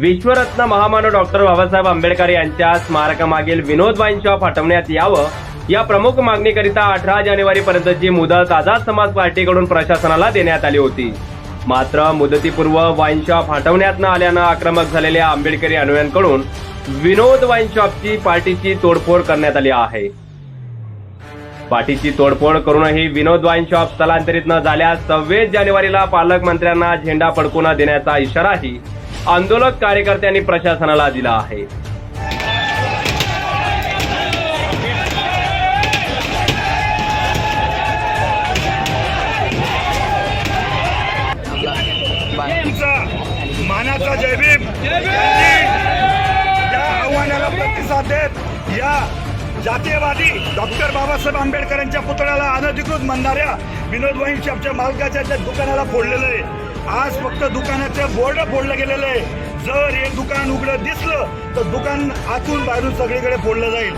विश्वरत्न महामानव डॉक्टर बाबासाहेब आंबेडकर यांच्या स्मारकामागील विनोद wine shop हटवण्यात यावं. या प्रमुख मागणीकरिता अठरा जानेवारी पर्यंतची मुदत आझाद समाज पार्टीकडून प्रशासनाला देण्यात आली होती. मात्र मुदतीपूर्व वाईन शॉप हटवण्यात न आल्यानं आक्रमक झालेल्या आंबेडकरी अनुयायांकडून विनोद वाईन शॉपची पार्टीची तोडफोड करण्यात आली आहे. पाठीची तोडफोड करूनही विनोद वाईन शॉप स्थलांतरित न झाल्यास सव्वीस जानेवारीला पालकमंत्र्यांना झेंडा फडकून देण्याचा इशाराही आंदोलक कार्यकर्त्यांनी प्रशासनाला दिला आहे. मानाचा जयभीम या आव्हानाला प्रतिसाद देत या जातीयवादी डॉक्टर बाबासाहेब आंबेडकरांच्या पुतळ्याला अनधिकृत म्हणणाऱ्या विनोद वाईन शॉपच्या मालकाच्या दुकानाला फोडलेलं आहे. आज फक्त दुकानाचे बोर्ड फोडलं गेलेलं आहे. जर हे दुकान उघडं दिसलं तर दुकान आतून बाहेरून सगळीकडे फोडलं जाईल.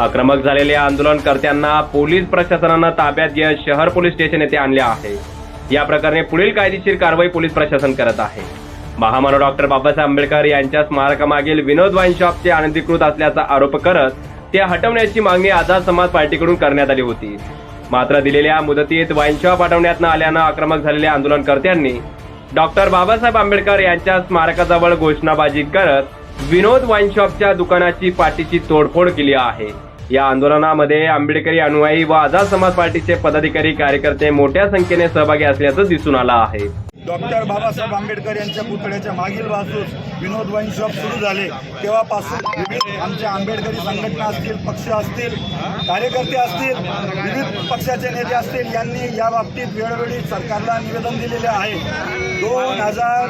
आक्रमक झालेल्या आंदोलनकर्त्यांना पोलीस प्रशासनानं ताब्यात घेत शहर पोलीस स्टेशन येथे आणले आहे. या प्रकरणी पुढील कायदेशीर कारवाई पोलीस प्रशासन करत आहे. महामानव डॉक्टर बाबासाहेब आंबेडकर यांच्या स्मारकामागील विनोद वाईन शॉपचे अनधिकृत असल्याचा आरोप करत ते हटवण्याची मागणी आझाद समाज पार्टीकडून करण्यात आली होती. मात्र दिलेल्या मुदतीत वाईन शॉप हटवण्यात न आल्यानं आक्रमक झालेल्या आंदोलनकर्त्यांनी डॉक्टर बाबासाहेब आंबेडकर यांच्या स्मारकाजवळ घोषणाबाजी करत विनोद वाईन शॉपच्या दुकानाची पाठीची तोडफोड केली आहे. या आंदोलनामध्ये आंबेडकरी अनुयायी व आझाद समाज पार्टीचे पदाधिकारी कार्यकर्ते मोठ्या संख्येने सहभागी असल्याचं दिसून आलं आहे. डॉक्टर बाबासाहेब आंबेडकर यांच्या पुतळ्याच्या मागील बाजूस विनोद वाईन शॉप सुरू झाले. तेव्हापासून आमच्या आंबेडकरी संघटना असतील पक्ष असतील कार्यकर्ते असतील विविध पक्षाचे नेते असतील यांनी या बाबतीत वेळोवेळी सरकारला निवेदन दिलेले आहे. दोन हजार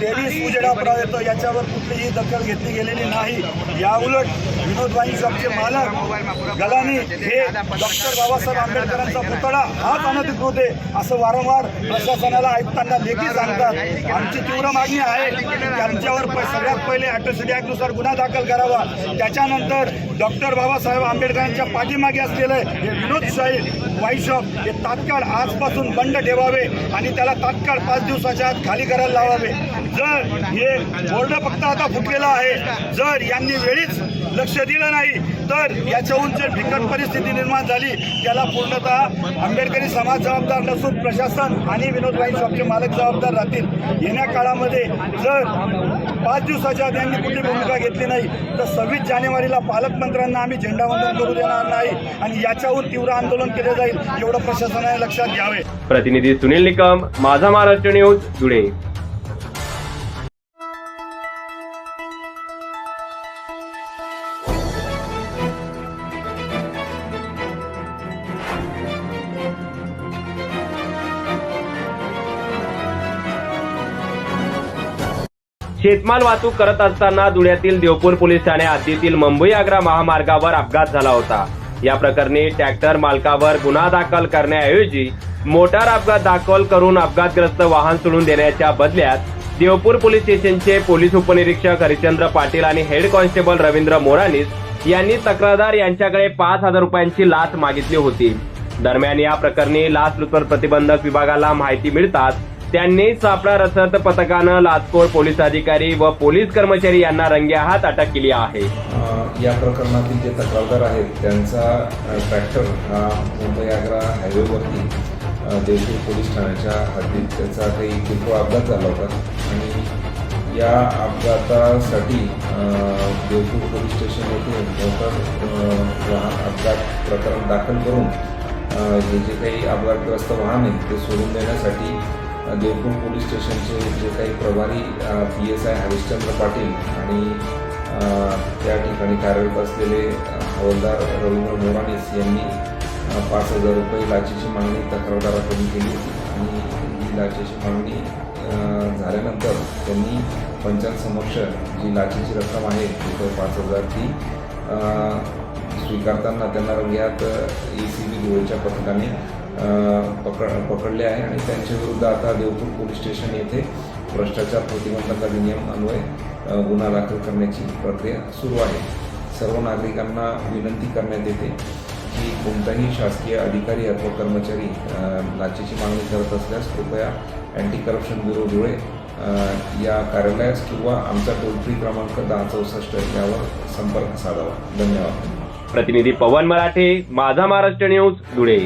तेवीस उजेडा येतो याच्यावर कुठलीही दखल घेतली गेलेली नाही. याउलट विनोद वाईन शॉपचे मालक गलानी हे डॉक्टर बाबासाहेब आंबेडकरांचा पुतळा हाच अनधिकृत आहे असं वारंवार प्रशासनाला आयुक्तांना लेखी सांगतात. आमची तीव्र मागणी आहे की त्यांच्यावर प- सगळ्यात पहिले अॅट्रॉसिटी ऍक्टनुसार गुन्हा दाखल करावा. त्याच्यानंतर डॉक्टर बाबासाहेब आंबेडकरांच्या पाठीमागे असलेलं हे विनोदशाही वाईन शॉप हे तात्काळ आजपासून बंड ठेवावे आणि त्याला तात्काळ पाच दिवसाच्या आत खाली करायला लावावे. जर हे बोर्ड फक्त आता फुटलेलं आहे जर यांनी वेळीच लक्ष दिलं नाही तर याच्याहून जे बिकट परिस्थिती निर्माण झाली त्याला पूर्णतः आंबेडकरी समाज जबाबदार नसून प्रशासन आणि विनोद वाईन शॉपचे मालक जबाबदार राहतील. येण्या काळामध्ये जर पाच दिवसाच्या आधी आम्ही कुठली भूमिका घेतली नाही तर सव्वीस जानेवारीला पालकमंत्र्यांना आम्ही झेंडावंदन करू देणार नाही आणि याच्याहून तीव्र आंदोलन केले जाईल एवढं प्रशासनाने लक्षात घ्यावे. प्रतिनिधी सुनील निकम माझा महाराष्ट्र न्यूज धुळे. शेतमाल वाहतूक करत असताना धुळ्यातील देवपूर पोलीस ठाणे हद्दीतील मुंबई आग्रा महामार्गावर अपघात झाला होता. या प्रकरणी ट्रॅक्टर मालकावर गुन्हा दाखल करण्याऐवजी मोटार अपघात दाखल करून अपघातग्रस्त वाहन सोडून देण्याच्या बदल्यात देवपूर पोलीस स्टेशनचे पोलीस उपनिरीक्षक हरिचंद्र पाटील आणि हेड कॉन्स्टेबल रवींद्र मोरानीस यांनी तक्रारदार यांच्याकडे पाच हजार रुपयांची लाच मागितली होती. दरम्यान या प्रकरणी लाचलुचपत प्रतिबंधक विभागाला माहिती मिळताच त्यांनी सापळा रसर्त पथकानं लाचखोर पोलीस अधिकारी व पोलीस कर्मचारी यांना रंगेहात अटक केली आहे. या प्रकरणातील जे तक्रारदार आहेत त्यांचा ट्रॅक्टर हा मुंबई आग्रा हायवेवरती देवपूर पोलीस ठाण्याच्या हद्दीत त्याचा काही किरकोळ अपघात झाला होता. आणि या अपघातासाठी देवपूर पोलीस स्टेशन येथे मोटर वाहन अपघात प्रकरण दाखल करून जे जे काही अपघातग्रस्त वाहन आहे ते सोडून देण्यासाठी देवपूर पोलीस स्टेशनचे जे काही प्रभारी P S I Harishchandra Patil आणि त्या ठिकाणी कार्यरत असलेले हवालदार रवींद्र मोरानीस यांनी पाच हजार रुपये लाचेची मागणी तक्रारदाराकडून केली होती आणि ही लाचेची मागणी झाल्यानंतर त्यांनी पंचांसमक्ष जी लाचेची रक्कम आहे रुपये पाच हजार ती स्वीकारताना त्यांना रंग्यात ए सी बी धुळेच्या पथकाने पकड पकडले आहे आणि त्यांच्या विरुद्ध आता देवपूर पोलीस स्टेशन येथे भ्रष्टाचार प्रतिबंधक अधिनियम अन्वय गुन्हा दाखल करण्याची प्रक्रिया सुरू आहे. सर्व नागरिकांना विनंती करण्यात येते की कोणताही शासकीय अधिकारी अथवा कर्मचारी लाचेची मागणी करत असल्यास कृपया अँटी करप्शन ब्युरो धुळे या कार्यालयास किंवा आमचा टोल फ्री क्रमांक दहा चौसष्ट यावर संपर्क साधावा. धन्यवाद. प्रतिनिधी पवन मराठे माझा महाराष्ट्र न्यूज धुळे.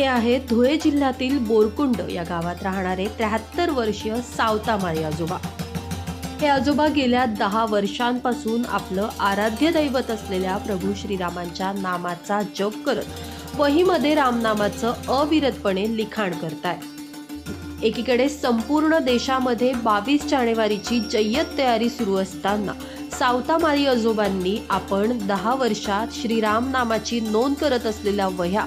हे आहेत धुळे जिल्ह्यातील बोरकुंड या गावात राहणारे त्र्याहत्तर वर्षीय सावतामाळी आजोबा. हे आजोबा गेल्या दहा वर्षांपासून आपलं आराध्य दैवत असलेल्या प्रभू श्रीरामांच्या नामाचा जप करत वहीमध्ये रामनामाचं अविरतपणे लिखाण करताय. एकीकडे संपूर्ण देशामध्ये बावीस जानेवारीची जय्यत तयारी सुरू असताना सावतामाळी आजोबांनी आपण दहा वर्षात श्रीराम नामाची नोंद करत असलेल्या वह्या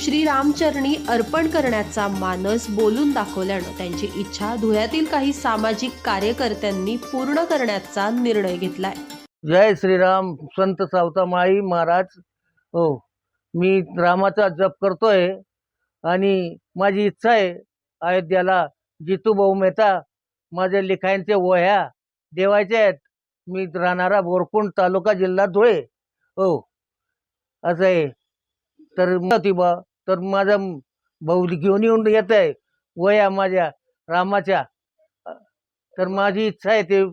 श्रीरामचरणी अर्पण करण्याचा मानस बोलून दाखवल्यानं त्यांची इच्छा धुळ्यातील काही सामाजिक कार्यकर्त्यांनी पूर्ण करण्याचा निर्णय घेतलाय. जय श्रीराम संत सावतामाळी महाराज. हो मी रामाचा जप करतोय आणि माझी इच्छा आहे अयोध्याला जितूभाऊ मेहता माझ्या लिखायांचे वह्या देवायच्या आहेत. मी राहणारा बोरकुंड तालुका जिल्हा धुळे. हो असं आहे. तर बा तर माझा भाऊ घेऊन येऊन येत आहे वया माझ्या रामाच्या. तर माझी इच्छा आहे ते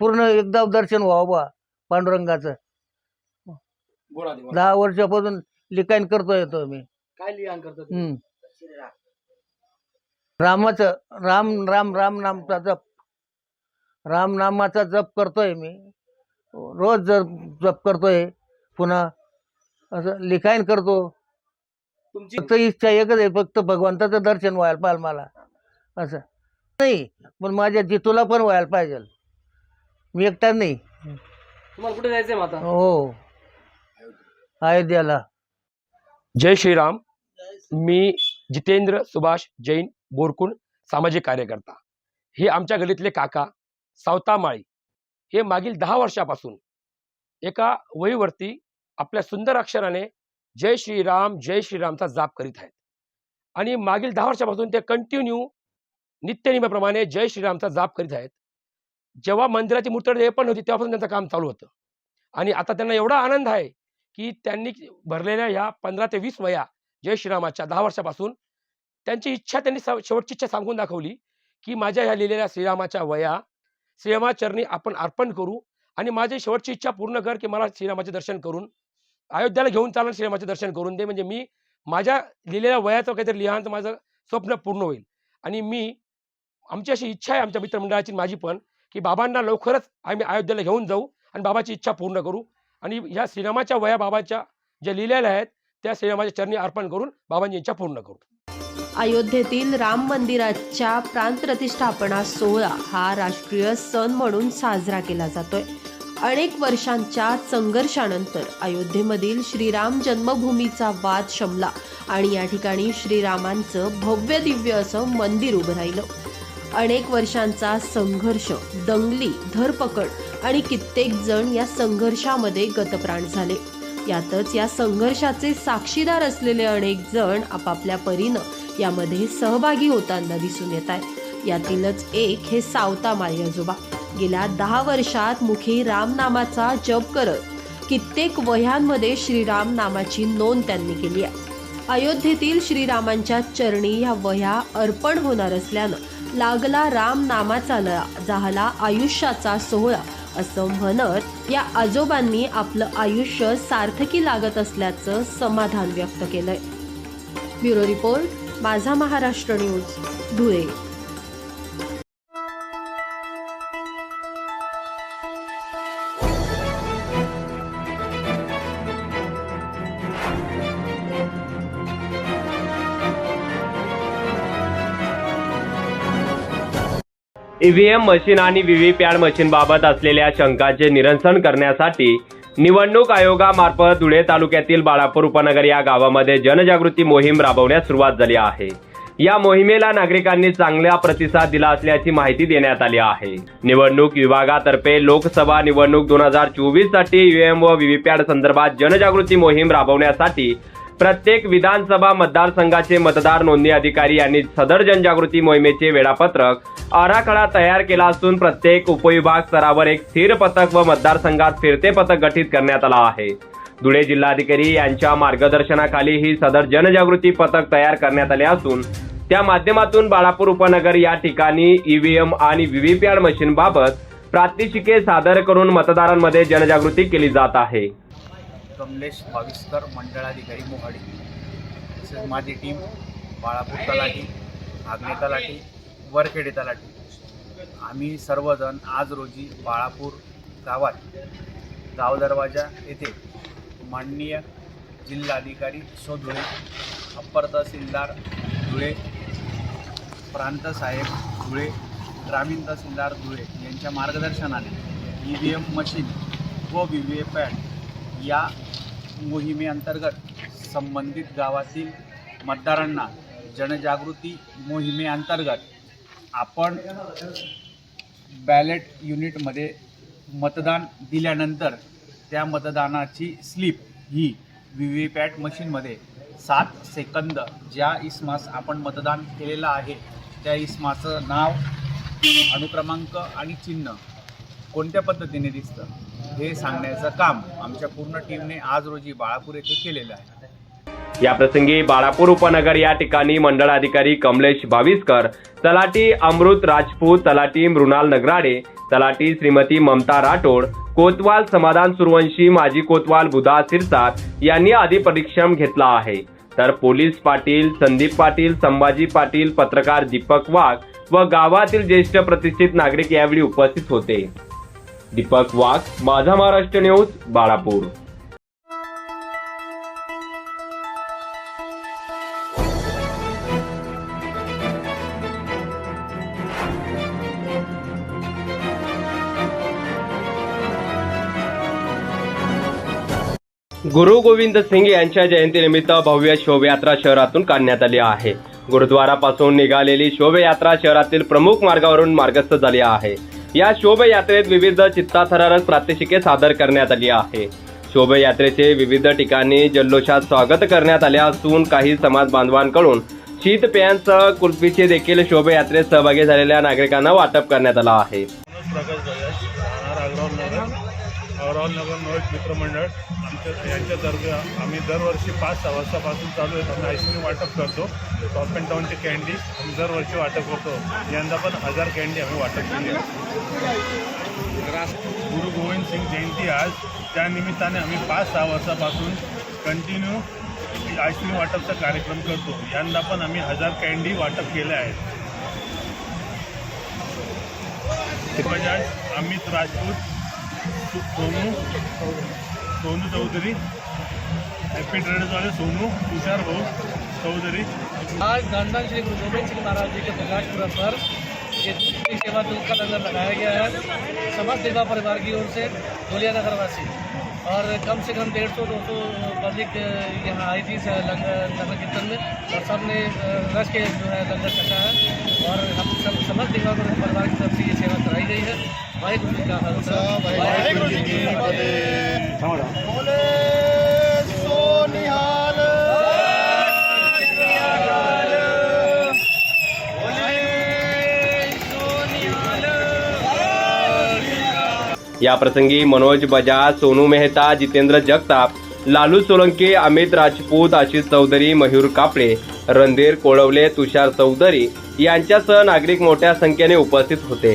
पूर्ण एकदा दर्शन व्हावं बा पांडुरंगाचं. दहा वर्षापासून लिखाण करतोय तो मी. काय लिहान करतो हम्म. रामाचं राम राम राम नामचा जप. राम नामाचा जप करतोय मी. रोज जप जप करतोय पुन्हा असं लिखाण करतो. तुमची फक्त इच्छा एकच आहे फक्त भगवंताचं दर्शन व्हायला पाहिजे मला. असं. नाही पण माझ्या जितूला पण व्हायला पाहिजे. मी एकटा नाही. तुम्हाला कुठे जायचंय माता? हो. अयोध्याला. जय श्रीराम. मी जितेंद्र सुभाष जैन बोरकुंड सामाजिक कार्यकर्ता. हे आमच्या गलीतले काका सावतामाळी. हे मागील दहा वर्षापासून एका वहीवरती आपल्या सुंदर अक्षराने जय श्रीराम जय श्रीरामचा जाप करीत आहेत. आणि मागील दहा वर्षापासून ते कंटिन्यू नित्यनियमाप्रमाणे जय श्रीरामचा जाप करीत आहेत. जेव्हा मंदिराची मूर्ती पण होती तेव्हापासून त्यांचं काम चालू होतं. आणि आता त्यांना एवढा आनंद आहे की त्यांनी भरलेल्या ह्या पंधरा ते वीस वया जय श्रीरामाच्या दहा वर्षापासून त्यांची इच्छा त्यांनी शेवटची इच्छा सांगून दाखवली की माझ्या ह्या लिहिलेल्या श्रीरामाच्या वया श्रीरामाचरणी आपण अर्पण करू आणि माझी शेवटची इच्छा पूर्ण कर की मला श्रीरामाचे दर्शन करून अयोध्याला घेऊन चालणार श्रीरामाचे दर्शन करून दे. म्हणजे मी माझ्या लिहिलेल्या वयाचं काहीतरी लिहायचं माझं स्वप्न पूर्ण होईल. आणि मी आमची अशी इच्छा आहे आमच्या मित्रमंडळाची माझी पण की बाबांना लवकरच आम्ही अयोध्येला घेऊन जाऊ आणि बाबाची इच्छा पूर्ण करू. आणि ह्या श्रीरामाच्या वया बाबाच्या ज्या लिहिलेल्या आहेत त्या श्रीरामाच्या चरणी अर्पण करून बाबांची इच्छा पूर्ण करू. अयोध्येतील राम मंदिराच्या प्राणप्रतिष्ठापना सोहळा हा राष्ट्रीय सण म्हणून साजरा केला जातोय. अनेक वर्षांच्या संघर्षानंतर अयोध्येमधील श्रीराम जन्मभूमीचा वाद शमला आणि या ठिकाणी श्रीरामांचं भव्य दिव्य असं मंदिर उभं राहिलं. अनेक वर्षांचा संघर्ष दंगली धरपकड आणि कित्येक जण या संघर्षामध्ये गतप्राण झाले. यातच या संघर्षाचे साक्षीदार असलेले अनेक जण आपापल्या परीनं यामध्ये सहभागी होताना दिसून येत आहेत. यातीलच एक हे सावता माई आजोबा. गेल्या दहा वर्षात मुखी रामनामाचा जप करत कित्येक वह्यांमध्ये श्रीराम नामाची नोंद त्यांनी केली आहे. अयोध्येतील श्रीरामांच्या चरणी ह्या वह्या अर्पण होणार असल्यानं लागला राम नामाचा लळा झाला आयुष्याचा सोहळा असं म्हणत या आजोबांनी आपलं आयुष्य सार्थकी लागत असल्याचं समाधान व्यक्त केलंय. ब्युरो रिपोर्ट माझा Maharashtra news Dhule. EVM machine आणि व्हीव्हीपॅट मशीन बाबत असलेल्या शंकांचे निरसन करण्यासाठी निवडणूक आयोगामार्फत धुळे तालुक्यातील बाळापूर उपनगर या गावामध्ये जनजागृती मोहीम राबवण्यास सुरुवात झाली आहे. या मोहिमेला नागरिकांनी चांगला प्रतिसाद दिला असल्याची माहिती देण्यात आली आहे. निवडणूक विभागातर्फे लोकसभा निवडणूक दोन हजार चोवीससाठी ईव्हीएम व व्हीव्हीपॅट संदर्भात जनजागृती मोहीम राबवण्यासाठी प्रत्येक विधानसभा मतदारसंघाचे मतदार नोंदणी अधिकारी यांनी सदर जनजागृती मोहिमेचे वेळापत्रक आराखडा तयार केला असून प्रत्येक उपविभाग स्तरावर एक स्थिर पथक व मतदारसंघात फिरते पथक गठीत करण्यात आला आहे. धुळे जिल्हाधिकारी यांच्या मार्गदर्शनाखाली ही सदर जनजागृती पथक तयार करण्यात आले असून त्या माध्यमातून बाळापूर उपनगर या ठिकाणी ईव्हीएम आणि व्हीव्हीपॅट मशीन बाबत प्रात्यक्षिके सादर करून मतदारांमध्ये जनजागृती केली जात आहे. कमलेश भाविस्कर मंडळाधिकारी मोहाडी. तसेच माझी टीम बाळापूर तलाठी आग्ने तलाठी वरखेडे तलाठी. आम्ही सर्वजण आज रोजी बाळापूर गावात गाव दरवाजा येथे माननीय जिल्हाधिकारी सो धुळे अप्पर तहसीलदार धुळे प्रांत साहेब धुळे ग्रामीण तहसीलदार धुळे यांच्या मार्गदर्शनाने ई व्ही एम मशीन व व्ही व्ही पॅड या मोहिमेअंतर्गत संबंधित गावातील मतदारांना जनजागृती मोहिमेअंतर्गत आपण बॅलेट युनिटमध्ये मतदान दिल्यानंतर त्या मतदानाची स्लिप ही व्ही व्ही पॅट मशीनमध्ये सात सेकंद ज्या इस्मास आपण मतदान केलेलं आहे त्या इस्माचं नाव अनुक्रमांक आणि चिन्ह कोणत्या पद्धतीने दिसतं? हे सांगण्याचं काम आमच्या पूर्ण टीमने आज रोजी बाळापूर येथे केलेलं आहे. या प्रसंगी बाळापूर उपनगर या ठिकाणी मंडळाधिकारी कमलेश भाविस्कर तलाटी अमृत राजपूत तलाटी मृणाल नगराडे तलाटी श्रीमती ममता राठोड कोतवाल समाधान सुरवंशी माजी कोतवाल बुधा सिरसाट यांनी आधी परिश्रम घेतला आहे. तर पोलीस पाटील संदीप पाटील संभाजी पाटील पत्रकार दीपक वाघ व गावातील ज्येष्ठ प्रतिष्ठित नागरिक यावेळी उपस्थित होते. दीपक वाघ माझा महाराष्ट्र न्यूज बाळापूर. गुरु गोविंद सिंग यांच्या जयंतीनिमित्त भव्य शोभयात्रा शहरातून काढण्यात आली आहे. गुरुद्वारापासून निघालेली शोभयात्रा शहरातील प्रमुख मार्गावरून मार्गस्थ झाली आहे. या शोभयात्रेत विविध चित्ताथरारक प्रात्यक्षिके सादर करण्यात आली आहे. शोभयात्रेचे विविध ठिकाणी जल्लोषात स्वागत करण्यात आले असून काही समाज बांधवांकडून शीतपेयांसह कुल्फीचे देखील शोभयात्रेत सहभागी झालेल्या नागरिकांना वाटप करण्यात आलं आहे प्रकाश बजाज राहणार अग्रवाल नगर नगर नोएट मित्रमंडळ आमच्या यांच्यातर्फे आम्ही दरवर्षी पाच सहा वाजतापासून चालू आहे. आम्ही आईस्क्रीम वाटप करतो. टॉप अँड टाऊनची कॅन्डी आम्ही दरवर्षी वाटप करतो. यंदा पण हजार कॅन्डी आम्ही वाटप केली आहे. गुरु गोविंद सिंग जयंती आज. त्यानिमित्ताने आम्ही पाच सहा वर्षापासून कंटिन्यू आईस्क्रीम वाटपचा कार्यक्रम करतो. यंदा पण आम्ही हजार कॅन्डी वाटप केल्या आहेत. म्हणजे बजाज अमित राजपूत सोनू। सोनू चौधरी। हॅपी ट्रेडर्स वाले सोनू तुषार भाऊ चौधरी। आज धनधन श्री गुरु गोविंद सिंह महाराज जी के प्रकाश पर ये सेवा दूध का लंगर लगाया गया है। समस्त सेवा परिवार की ओर से धुलिया नगरवासी। और कम से कम डेढ़ सौ दो सौ पब्लिक यहाँ आई थी नगर कीर्तन में। और सबने अ, रस के जो है लंगर चखा है। और हम सब समस्त परिवार की तरफ़ से ये सेवा कराई गई है। वाहिगुरु या प्रसंगी मनोज बजाज सोनू मेहता जितेंद्र जगताप लालू सोलंके अमित राजपूत आशिष चौधरी मयूर कापडे रणधीर कोळवले तुषार चौधरी यांच्यासह नागरिक मोठ्या संख्येने उपस्थित होते.